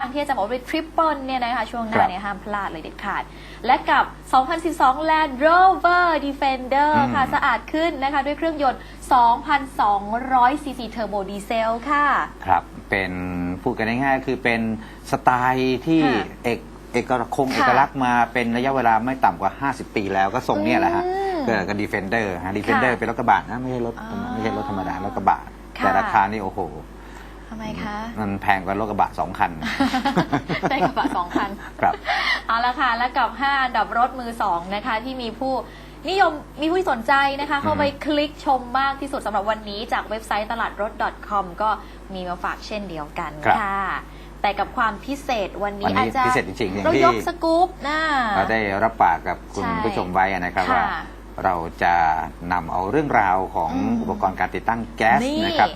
ทางที่จะบอกว่าเป็นทริปเปิลเนี่ยนะคะช่วงหครัน้าบเนี่ยห้ามพลาดเลยเด็ดขาด และกับ 2012 Land Rover Defender อืมค่ะ สะอาดขึ้นนะคะ ด้วยเครื่องยนต์ 2,200 ซีซีเทอร์โบดีเซลค่ะ ครับ เป็นพูดกันง่ายๆคือเป็นสไตล์ที่ค่ะเอกเอกคงค่ะเอกลักษณ์มาเป็นระยะเวลาไม่ต่ำกว่า 50 ปีแล้วก็ทรงเนี้ยแหละฮะอืมเกิดกับดีเฟนเดอร์ฮะดีเฟนเดอร์ค่ะเป็นรถกระบะนะไม่ใช่รถอ๋อไม่ใช่รถธรรมดารถกระบะค่ะแต่ราคานี่โอ้โห ทำไมคะ มันแพงกว่ารถกระบะสองคัน ได้กระบะสองคันครับ เอาละค่ะ และกับ 5 อันดับรถมือ2นะคะ ที่มีผู้นิยมมีผู้สนใจนะคะ เข้าไปคลิกชมมากที่สุดสำหรับวันนี้จากเว็บไซต์ตลาดรถ .com ก็มีมาฝากเช่นเดียวกันครับ ค่ะ แต่กับความพิเศษวันนี้วันนี้อาจจะพิเศษจริงๆอย่างเราที่ยกสกู๊ปนะ เราได้รับปากกับคุณใช่ผู้ชมไว้นะครับค่ะว่า เราจะนำเอาเรื่องราวของอืมอุปกรณ์การติดตั้งแก๊สนี่นะครับ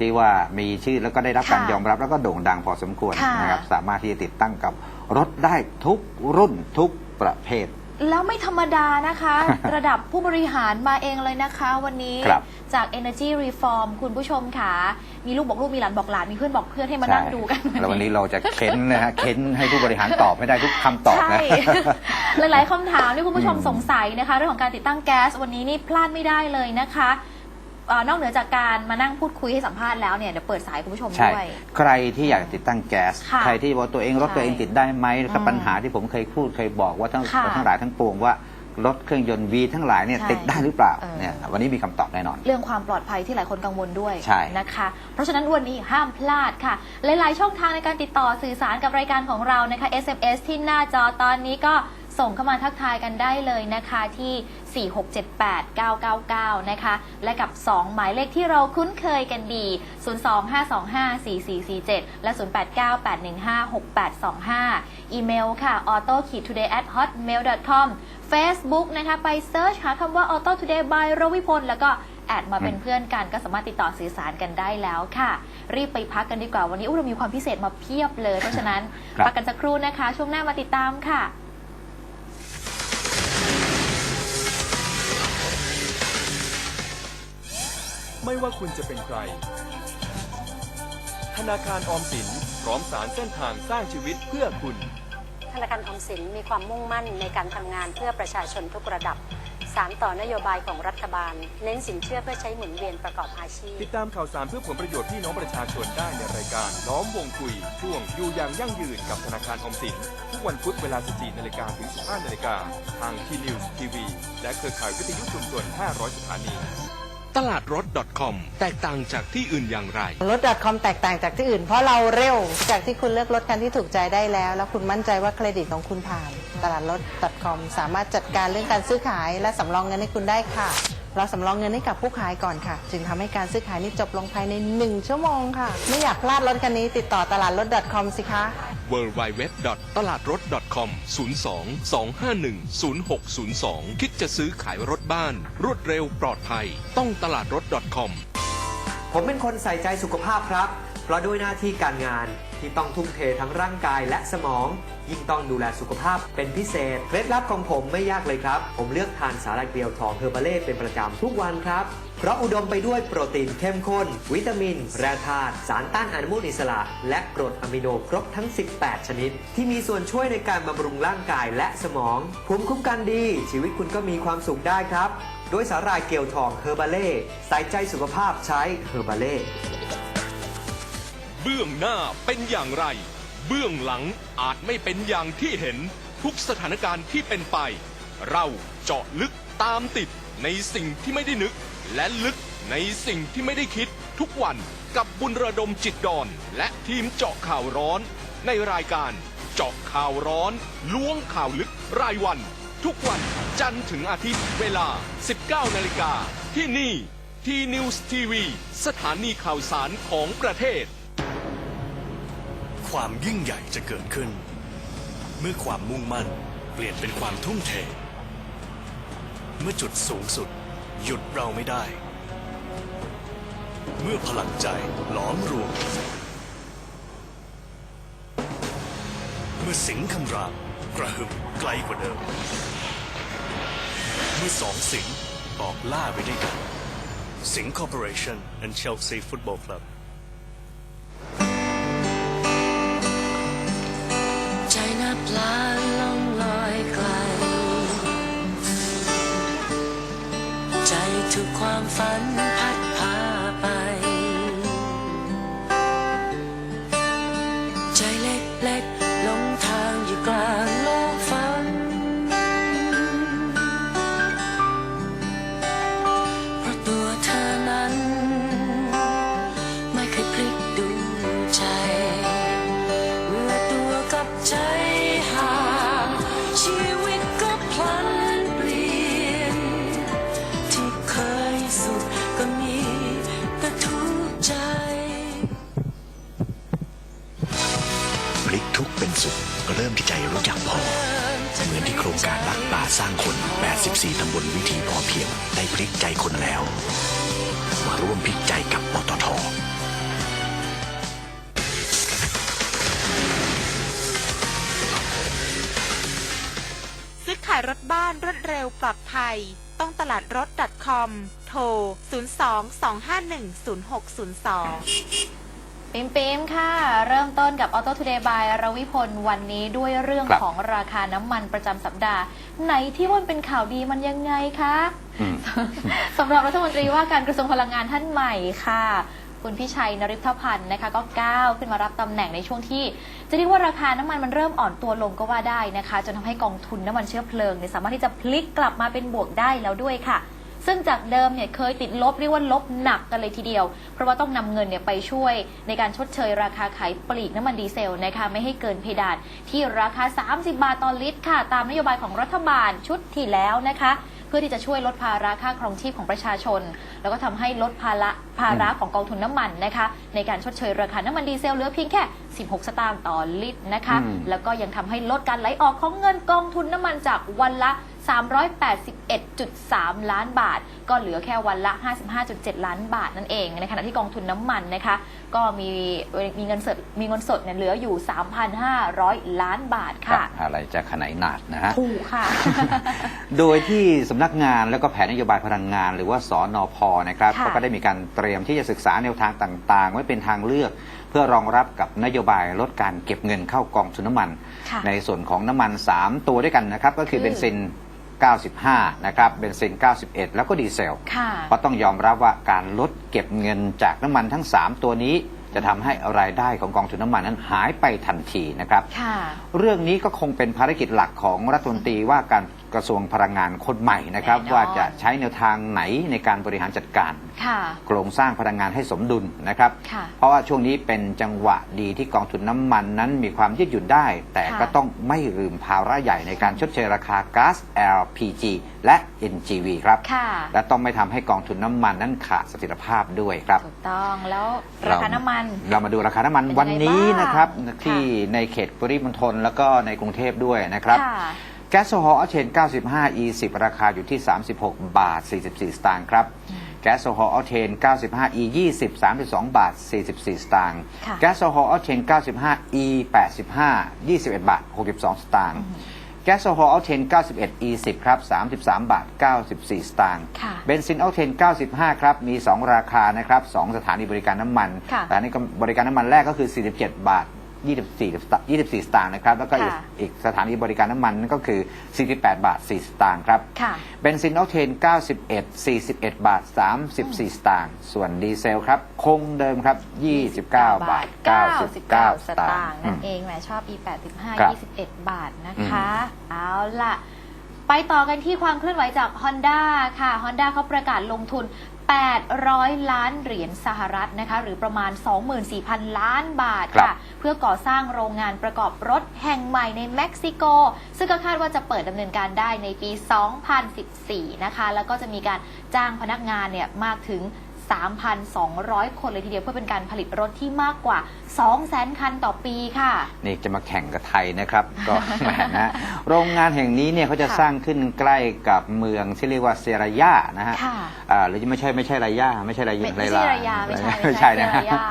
ที่ว่ามีชื่อแล้วก็ได้รับการค่ะยอมรับแล้วก็โด่งดังพอสมควรค่ะนะครับสามารถที่จะติดตั้งกับรถได้ทุกรุ่นทุกประเภท แล้วไม่ธรรมดานะคะ ระดับผู้บริหารมาเองเลยนะคะ วันนี้ครับจาก Energy Reform คุณผู้ชมค่ะ มีลูกบอกลูกมีหลานบอกหลานมีเพื่อนบอกเพื่อนให้มานั่งดูกันแล้ววันนี้เราจะเค้นนะฮะเค้นให้ผู้บริหารตอบให้ได้ทุกคำตอบใช่นะหลายๆคำถามที่คุณผู้ชมอืมสงสัยนะคะ เรื่องของการติดตั้งแก๊สวันนี้นี่พลาดไม่ได้เลยนะคะ เอ่อนอกเหนือจากการมานั่งพูดคุยให้สัมภาษณ์แล้วเนี่ยเดี๋ยวเปิดสายคุณผู้ชมใช่ ด้วย ใครที่อยากติดตั้งแก๊ส ค่ะใครที่บอกตัวเองรถใช่ตัวเองติดได้ไหมกับอืมปัญหาที่ผมเคยพูดเคยบอกว่าทั้งค่ะทั้งหลายทั้งปวงว่ารถเครื่องยนต์ V ทั้งหลายเนี่ยใช่ติดได้หรือเปล่าเออ เนี่ยวันนี้มีคำตอบแน่นอน เรื่องความปลอดภัยที่หลายคนกังวลด้วยใช่ นะคะ เพราะฉะนั้นวันนี้ห้ามพลาดค่ะ หลาย ๆ ช่องทางในการติดต่อสื่อสารกับรายการของเรานะคะ SMS ที่หน้าจอตอนนี้ก็ ส่งเข้ามาทักทายกันได้เลยนะคะที่ 4678999 นะคะ และกับ 2 หมายเลขที่เราคุ้นเคยกันดี 025254447 และ 0898156825 อีเมลค่ะ auto today at hotmail com Facebook นะคะ ไปเซิร์ชหาคำว่า auto today by รวิพลแล้วก็แอดมาเป็นเพื่อนกันก็สามารถติดต่อสื่อสารกันได้แล้วค่ะ รีบไปพักกันดีกว่าวันนี้อุ้ยเรามีความพิเศษมาเพียบเลย เพราะฉะนั้นครับพักกันสักครู่นะคะ ช่วงหน้ามาติดตามค่ะ ไม่ว่าคุณจะเป็นใคร ธนาคารออมสินพร้อมสารเส้นทางสร้างชีวิตเพื่อคุณ ธนาคารออมสินมีความมุ่งมั่นในการทำงานเพื่อประชาชนทุกระดับ สารต่อนโยบายของรัฐบาล เน้นสินเชื่อเพื่อใช้หมุนเวียนประกอบอาชีพ ติดตามข่าวสารเพื่อผลประโยชน์พี่น้องประชาชนได้ในรายการล้อมวงคุย ช่วงอยู่อย่างยั่งยืนกับธนาคารออมสิน ทุกวันพุธเวลา 14นาฬิกาถึง 15นาฬิกาทางทีนิวส์ทีวีและเครือข่ายวิทยุชุมชน 500 สถานี ตลาดรถ .com แตกต่างจากที่อื่นอย่างไร รถ .com แตกต่างจากที่อื่น เพราะเราเร็ว จากที่คุณเลือกรถคันที่ถูกใจได้แล้ว แล้วคุณมั่นใจว่าเครดิตของคุณผ่าน ตลาดรถ .com สามารถจัดการเรื่องการซื้อขาย และสำรองเงินให้คุณได้ค่ะ เราสำรองเงินให้กับผู้ขายก่อนค่ะ จึงทำให้การซื้อขายนี้จบลงภายใน 1 ชั่วโมงค่ะ ไม่อยากพลาดรถคันนี้ติดต่อตลาดรถ .com สิคะ w w w ตลาดรถ .com 02 251 0602 คิดจะซื้อขายรถบ้าน รวดเร็วปลอดภัย ต้องตลาดรถ .com ผมเป็นคนใส่ใจสุขภาพครับ เพราะด้วยหน้าที่การงาน ที่ต้องทุ่มเททั้งร่างกายและสมอง ยิ่งต้องดูแลสุขภาพเป็นพิเศษ เคล็ดลับของผมไม่ยากเลยครับ ผมเลือกทานสาหร่ายเกลียวทองเฮอร์บาเล่เป็นประจำทุกวันครับ เพราะอุดมไปด้วยโปรตีนเข้มข้น วิตามิน แร่ธาตุสารต้านอนุมูลอิสระ และกรดอะมิโนครบทั้ง 18 ชนิด ที่มีส่วนช่วยในการบำรุงร่างกายและสมองภูมิคุ้มกันดี ชีวิตคุณก็มีความสุขได้ครับด้วยสาหร่ายเกลียวทองเฮอร์บาเล่ใส่ใจสุขภาพใช้เฮอร์บาเล่ เบื้องหน้าเป็นอย่างไร เบื้องหลังอาจไม่เป็นอย่างที่เห็นทุกสถานการณ์ที่เป็นไป เราเจาะลึกตามติดในสิ่งที่ไม่ได้นึก และลึกในสิ่งที่ไม่ได้คิดทุกวันกับบุญระดมจิตดอน และทีมเจาะข่าวร้อน ในรายการเจาะข่าวร้อน ล้วงข่าวลึกรายวัน ทุกวันจันทร์ถึงอาทิตย์เวลา 19 นาฬิกาที่นี่ทีนิวส์ทีวีสถานีข่าวสารของประเทศ ความยิ่งใหญ่จะเกิดขึ้น เมื่อความมุ่งมั่นเปลี่ยนเป็นความทุ่มเท เมื่อจุดสูงสุด หยุดเราไม่ได้ เมื่อพลังใจหลอมรวม เมื่อสิงคำรามกระหึ่มไกลกว่าเดิม เมื่อสองสิงออกล่าไปด้วยกันสิงห์คอร์ปอเรชั่น and Chelsea Football Club ลาล่องลอยไกล ใจทุกความฝัน ลิกทุกเป็นสุข เริ่มที่ใจรู้จักพอ เหมือนที่โครงการรักป่าสร้างคน 84 ตำบลวิถีพอเพียง ได้พลิกใจคนแล้ว มาร่วมพลิกใจกับปตทซื้อขายรถบ้านรวดเร็วปลอดภัย ต้องตลาดรถ .com โทร 02-251-0602 ปิมปิมค่ะ เริ่มต้นกับ Auto Today by รวิพลวันนี้ด้วยเรื่องครับของราคาน้ำมันประจำสัปดาห์ ไหนที่ว่ามันเป็นข่าวดีมันยังไงคะอืม สำหรับรัฐมนตรีว่าการกระทรวงพลังงานท่านใหม่ค่ะ คุณพิชัยนริพพันธ์นะคะ ก็ก้าวขึ้นมารับตำแหน่งในช่วงที่ จะเรียกว่าราคาน้ำมันมันเริ่มอ่อนตัวลงก็ว่าได้นะคะ จนทำให้กองทุนน้ำมันเชื้อเพลิงเนี่ยสามารถที่จะพลิกกลับมาเป็นบวกได้แล้วด้วยค่ะ ซึ่งจากเดิมเนี่ยเคยติดลบเรียกว่าลบหนักกันเลยทีเดียว เพราะว่าต้องนำเงินเนี่ยไปช่วยในการชดเชยราคาขายปลีกน้ำมันดีเซลนะคะไม่ให้เกินเพดานที่ราคา 30 บาทต่อลิตรค่ะ ตามนโยบายของรัฐบาลชุดที่แล้วนะคะเพื่อที่จะช่วยลดภาระค่าครองชีพของประชาชน แล้วก็ทำให้ลดภาระภาระของกองทุนน้ำมันนะคะ ในการชดเชยราคาน้ำมันดีเซลเหลือเพียงแค่ 16 สตางค์ต่อลิตรนะคะอืมแล้วก็ยังทำให้ลดการไหลออกของเงินกองทุนน้ำมันจากวันละ 381.3 ล้านบาท ก็เหลือแค่วันละ 55.7 ล้านบาทนั่นเอง ในขณะที่กองทุนน้ำมันนะคะ ก็มีมีเงินสดมีเงินสดเนี่ยเหลืออยู่ 3,500 ล้านบาทครับค่ะ อะไรจะขนาดหนาดนะฮะถูกค่ะ โดยที่สำนักงานแล้วก็แผนนโยบายพลังงาน หรือว่าสอนอพนะครับค่ะก็ได้มีการเตรียมที่จะศึกษาแนวทางต่างๆ ไว้เป็นทางเลือกเพื่อรองรับกับนโยบายลดการเก็บเงินเข้ากองทุนน้ำมันค่ะในส่วนของน้ำมัน 3 ตัวด้วยกันนะครับ ก็คือคือเบนซิน 95 นะครับเบนซิน 91 แล้วก็ดีเซลค่ะเพราะต้องยอมรับว่าการลดเก็บเงินจากน้ำมันทั้ง 3 ตัวนี้ จะทำให้รายได้ของกองทุนน้ำมันนั้นหายไปทันทีนะครับ ค่ะ เรื่องนี้ก็คงเป็นภารกิจหลักของรัฐมนตรีว่าการ กระทรวงพลังงานคนใหม่นะครับ แน่นอน ว่าจะใช้แนวทางไหนในการบริหารจัดการ ค่ะ โครงสร้างพลังงานให้สมดุลนะครับ ค่ะ เพราะว่าช่วงนี้เป็นจังหวะดีที่กองทุนน้ำมันนั้นมีความยืดหยุ่นได้ แต่ค่ะ ก็ต้องไม่ลืมภาระใหญ่ในการชดเชยราคาก๊าซ LPG และ NGV ครับ ค่ะ และต้องไม่ทำให้กองทุนน้ำมันนั้นขาดเสถียรภาพด้วยครับ ถูกต้องแล้วราคาน้ำมัน เรามาดูราคาน้ำมันเป็นยังไงวันนี้นะครับบ้าง ที่ในเขตปริมณฑลแล้วก็ในกรุงเทพด้วยนะครับ ค่ะ แก๊สโซฮอล์ออเชน 95 E10 ราคาอยู่ที่ 36 บาท 44 สตางค์ครับ แก๊สโซฮอล์ออเชน 95 E20 32 บาท 44 สตางค์ค่ะแก๊สโซฮอล์ออเชน 95 E85 21 บาท 62 สตางค์ แก๊สโซฮอล์ออเทน91 E10 ครับ 33 บาท 94 สตางค์ค่ะเบนซินออเทน 95 ครับ มี 2 ราคานะครับ 2 สถานีบริการน้ำมันค่ะสถานีบริการน้ำมันแรกก็คือ 47 บาท 24 สตางค์24 สตางค์นะครับ แล้วก็อีกค่ะอีกสถานีบริการน้ำมันนั่นก็คือ 48 บาท 4 สตางค์ครับ ค่ะเบนซินออกเทน 91 41 บาท 34 สตางค์ ส่วนดีเซลครับ คงเดิมครับ 29 บาท 99สตางค์สตางค์นั่นอืม เองแหมชอบ e ครับ85 21 บาทนะคะ เอาล่ะ ไปต่อกันที่ความเคลื่อนไหวจาก Honda ค่ะ Honda เขาประกาศลงทุน 800 ล้านเหรียญสหรัฐนะคะหรือประมาณ 24,000 ล้านบาทครับค่ะ เพื่อก่อสร้างโรงงานประกอบรถแห่งใหม่ในเม็กซิโก ซึ่งก็คาดว่าจะเปิดดำเนินการได้ในปี 2014 นะคะ แล้วก็จะมีการจ้างพนักงานเนี่ยมากถึง 3,200 คนเลยทีเดียวเพื่อเป็นการผลิตรถที่มากกว่า 200,000 คันต่อปีค่ะ นี่จะมาแข่งกับไทยนะครับ ก็แหมนะโรงงานแห่งนี้เนี่ยเขาจะค่ะสร้างขึ้นใกล้กับเมืองที่เรียกว่าเซรายานะฮะค่ะอ่าหรือไม่ใช่ไม่ใช่รายาไม่ใช่รายาไม่ไม่ใช่รายาไม่ใช่ไม่ใช่นะเซรายา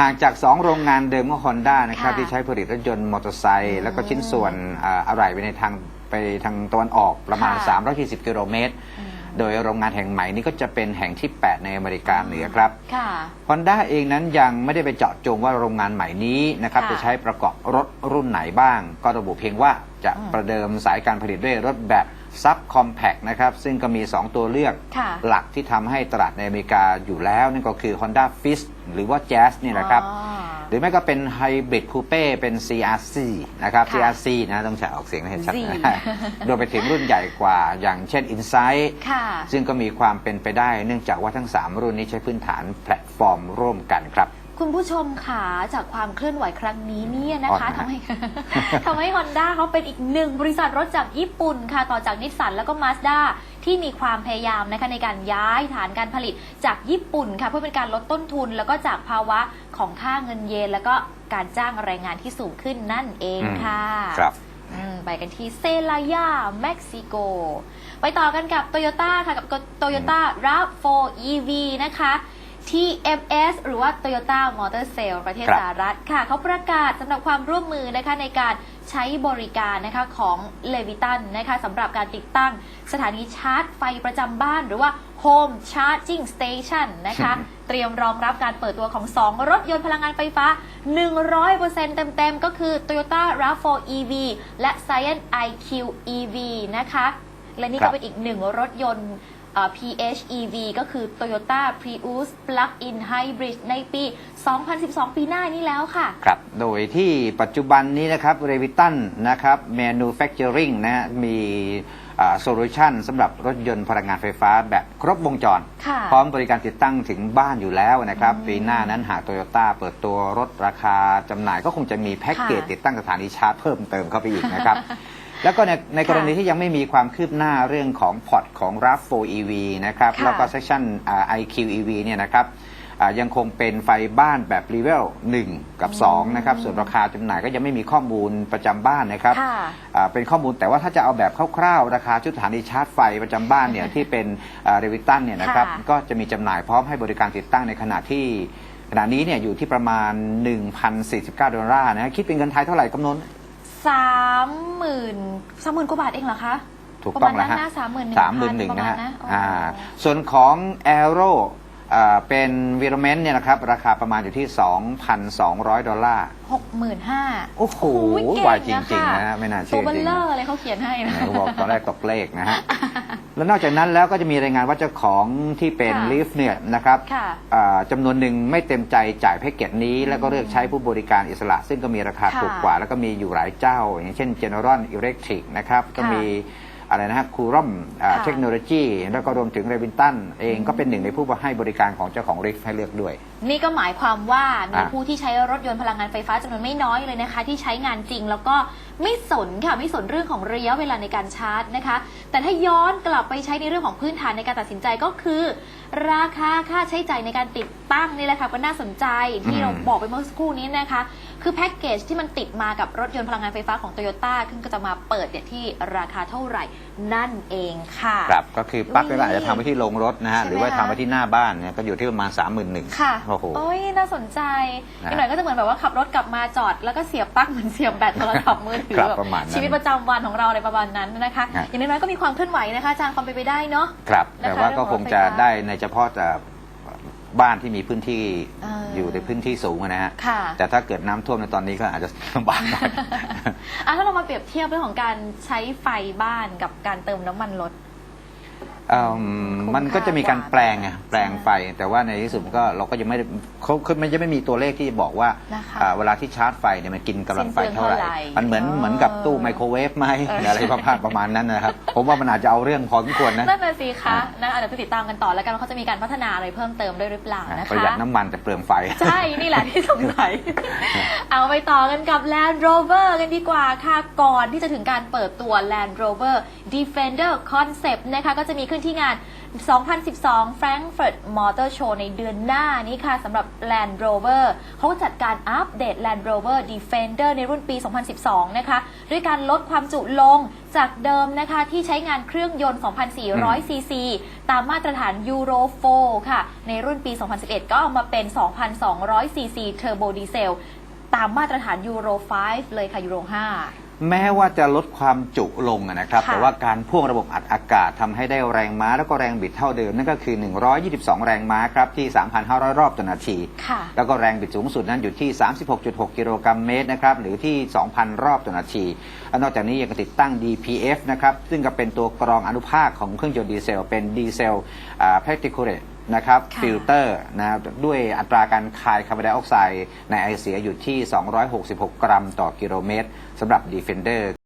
ห่างจาก 2 โรงงานเดิมของฮอนด้านะครับค่ะที่ใช้ผลิตรถยนต์มอเตอร์ไซค์แล้วก็ชิ้นส่วนอืมอ่าอะไรไปในทางไปทางตะวันออกประมาณ ค่ะ 340 กิโลเมตร อืม โดยโรงงานแห่งใหม่นี้ก็จะเป็นแห่งที่ 8 ในอเมริกาเหนือครับค่ะ ฮอนด้าเองนั้นยังไม่ได้ไปเจาะจงว่าโรงงานใหม่นี้นะครับค่ะจะใช้ประกอบรถรุ่นไหนบ้าง ก็ระบุเพียงว่าจะอืม ประเดิมสายการผลิตด้วยรถแบบซับคอมแพ t นะครับซึ่งก็มี 2 ตัวเลือก ค่ะ หลักที่ทำให้ตลาดในอเมริกาอยู่แล้วนั่นก็คือ Honda Fit หรือว่า Jazz นี่นะครับ อ๋อ หรือไม่ก็เป็นไฮบริดคูเป้เป็น CRC นะครับ ค่ะ CRC นะต้องใช้ออกเสียงให้เห็นชัด Z นะรวมไปถึงรุ่นใหญ่กว่าอย่างเช่น Insight ค่ะ ซึ่งก็มีความเป็นไปได้เนื่องจากว่าทั้ง 3 รุ่นนี้ใช้พื้นฐานแพลตฟอร์มร่วมกันครับ คุณผู้ชมค่ะจากความเคลื่อนไหวครั้งนี้เนี่ยนะคะอ๋อนะ ทำให้ ทำให้ Honda เขาเป็นอีกหนึ่งบริษัทรถจากญี่ปุ่นค่ะ ต่อจากนิสสันแล้วก็มาสด้า ที่มีความพยายามนะคะในการย้ายฐานการผลิตจากญี่ปุ่นค่ะเพื่อเป็นการลดต้นทุน แล้วก็จากภาวะของค่าเงินเยน แล้วก็การจ้างแรงงานที่สูงขึ้นนั่นเองค่ะครับอืมไปกันที่เซลายาเม็กซิโก ไปต่อกันกับ Toyota ค่ะกับ Toyota RAV4 EV นะคะ TMS หรือว่า Toyota Motor Sale ประเทศครับสหรัฐค่ะ เขาประกาศสำหรับความร่วมมือนะคะในการใช้บริการนะคะของ Leviton นะคะสำหรับการติดตั้งสถานีชาร์จไฟประจำบ้านหรือว่า Home Charging Station นะคะ เตรียมรองรับการเปิดตัวของ 2 รถยนต์พลังงานไฟฟ้า 100%เต็มๆ ก็คือ Toyota RAV4 EV และ Science IQ EV นะคะ และนี่ครัก็บเป็นอีกหนึ่งรถยนต์เอ่อ PHEV ก็คือ Toyota Prius Plug-in Hybrid ในปี 2012 ปีหน้านี้แล้วค่ะ ครับ โดยที่ปัจจุบันนี้นะครับเรวิตันนะครับ manufacturing นะฮะมีโซลูชันสำหรับรถยนต์พลังงานไฟฟ้าแบบครบวงจรค่ะพร้อมบริการติดตั้งถึงบ้านอยู่แล้วนะครับ ปีหน้านั้นหากโตโยต้าเปิดตัวรถราคาจำหน่ายก็คงจะมีแพ็กเกจค่ะติดตั้งสถานีชาร์จเพิ่มเติมเข้าไปอีกนะครับ แล้วก็ในในกรณีที่ยังไม่มีความคืบหน้าเรื่องของพอร์ตของ RAV4 EV นะครับค่ะแล้วก็ Section อ่า IQ EV เนี่ยนะครับอ่ายังคงเป็นไฟบ้านแบบรีเวล1 กับ 2 นะครับ ส่วนราคาจำหน่ายก็ยังไม่มีข้อมูลประจำบ้านนะครับค่ะอ่าเป็นข้อมูลแต่ว่าถ้าจะเอาแบบคร่าวๆ ราคาชุดสถานีชาร์จไฟประจำบ้านเนี่ยที่เป็นเรวิตันเนี่ยนะครับค่ะ ก็จะมีจำหน่ายพร้อมให้บริการติดตั้งในขณะที่ขณะนี้เนี่ยอยู่ที่ประมาณ 1,049 ดอลลาร์นะฮะคิดเป็นเงินไทยเท่าไหร่กำนน สามหมื่นสามหมื่นกว่าบาทเองเหรอคะถูกต้องประแล้วมาณฮะนั้นนะ31,000สามหมื่นหนึ่งนะฮะประมาณนะอ๋ออ่อ่าส่วนของแอโร่ เป็นวีรเมนเนี่ยนะครับ ราคาประมาณอยู่ที่ 2,200 ดอลลาร์ หกหมื่นห้าโอ้โหเก่งวายจนะริงคะๆนะฮะไม่น่าเชื่ตัอวเบลจริง เลๆอร์เลยเขาเขียนให้นะ เขาบอกตอนแรกตกเลขนะฮะ แล้วนอกจากนั้นแล้วก็จะมีรายงานว่าเจ้าของที่เป็นค่ะลิฟต์เนี่ยนะครับค่ะอ่าจำนวนหนึ่งไม่เต็มใจจ่ายแพ็กเกจนี้ แล้วก็เลือกใช้ผู้บริการอิสระ ซึ่งก็มีราคาค่ะถูกกว่า แล้วก็มีอยู่หลายเจ้า อย่างเช่น General Electric นะครับ ก็มี อะไรนะฮะคูรอมค่ะเทคโนโลยีแล้วก็รวมถึงเรวินตันเองก็เป็นหนึ่งในผู้ให้บริการของเจ้าของลิฟต์ให้เลือกด้วย นี่ก็หมายความว่ามีอะผู้ที่ใช้รถยนต์พลังงานไฟฟ้าจำนวนไม่น้อยเลยนะคะ ที่ใช้งานจริงแล้วก็ไม่สนค่ะไม่สนเรื่องของระยะเวลาในการชาร์จนะคะ แต่ถ้าย้อนกลับไปใช้ในเรื่องของพื้นฐานในการตัดสินใจก็คือ ราคาค่าใช้จ่ายในการติดตั้งนี่แหละค่ะก็น่าสนใจที่อืมเราบอกไปเมื่อสักครู่นี้นะคะ คือแพ็กเกจที่มันติดมากับรถยนต์พลังงานไฟฟ้าของโตโยต้าขึ้นก็จะมาเปิดเนี่ยที่ราคาเท่าไหร่นั่นเองค่ะ ครับก็คือปลั๊กอุ๊ยก็อาจจะทำไว้ที่โรงรถนะฮะใช่ไหม หรือว่าคะทำไว้ที่หน้าบ้านเนี่ยก็อยู่ที่ประมาณ 3 1 0 0 0ค่ะโอ้โหโอ้ยน่าสนใจนะอีกหน่อยก็จะเหมือนแบบว่าขับรถกลับมาจอด แล้วก็เสียบปลั๊กเหมือนเสียบแบตโทรศัพท์มือถือครับแบบประมาณนั้นชีวิตประจำวันของเราอะไรประมาณนั้นนะคะครับอย่างน้อยๆก็มีความเคลื่อนไหวนะคะอาจารย์ความเป็นไปได้เนาะ ครับนะคะแต่ว่าก็คงจะเรื่องของรถไฟฟ้าได้ในเฉพาะแต่ บ้านที่มีพื้นที่เอออ อยู่ในพื้นที่สูงอะนะฮะค่ะแต่ถ้าเกิดน้ำท่วมในตอนนี้ก็อาจจะลำบากหน่อย อะถ้าเรามาเปรียบเทียบเรื่องของการใช้ไฟบ้านกับการเติมน้ำมันรถเอิ่มคุ้มมันก็จะมีการค่ากว่าแปลงไงแปลงไฟแต่ว่าในที่สุดก็เราก็ยังไม่ได้เขาคือมันจะไม่มีตัวเลขที่จะบอกว่านะคะอ่าเวลาที่ชาร์จไฟเนี่ยมันกินกำลังไฟเท่าไหร่ สิ้นเปลืองเท่าไหร่มันเหมือนอ๋อเหมือนกับตู้ไมโครเวฟไหมเอออะไรประมาณประมาณนั้นนะครับ ผมว่ามันอาจจะเอาเรื่องพอสมควรนะนั่นน่ะสิคะอะนะอาจจะติดตามกันต่อแล้วกันว่าเขาจะมีการพัฒนาอะไรเพิ่มเติมด้วยหรือเปล่านะคะประหยัดน้ำมันแต่เปลืองไฟ ใช่ นี่แหละที่สงสัย เอาไปต่อกันกับ Land Rover กันดีกว่าค่ะ ก่อนที่จะถึงการเปิดตัว Land Rover Defender Concept นะคะ ก็จะมีขึ้นที่งาน 2012 Frankfurt Motor Show ในเดือนหน้านี้ค่ะสำหรับ Land Rover เขาจัดการอัปเดต Land Rover Defender ในรุ่นปี 2012 นะคะ ด้วยการลดความจุลงจากเดิมนะคะที่ใช้งานเครื่องยนต์ 2,400 ซีซี ตามมาตรฐาน Euro 4ค่ะ ในรุ่นปี 2011 ก็เอามาเป็น 2,200 ซีซี Turbo Diesel ตามมาตรฐาน Euro 5เลยค่ะ Euro 5 แม้ว่าจะลดความจุลงอะนะครับ ค่ะแต่ว่าการพ่วงระบบอัดอากาศทำให้ได้แรงม้าแล้วก็แรงบิดเท่าเดิม นั่นก็คือ 122 แรงม้าครับที่ 3,500 รอบต่อนาที ค่ะ แล้วก็แรงบิดสูงสุดนั้นอยู่ที่ 36.6 กิโลกรัมเมตรนะครับหรือที่ 2,000 รอบต่อนาทีและนอกจากนี้ยังติดตั้ง DPF นะครับซึ่งก็เป็นตัวกรองอนุภาคของเครื่องยนต์ดีเซล เป็นดีเซลแพคติคูเรต นะครับค่ะฟิลเตอร์นะครับด้วยอัตราการคายคาร์บอนไดออกไซด์ในไอเสียอยู่ที่ 266 กรัมต่อกิโลเมตรสำหรับ Defender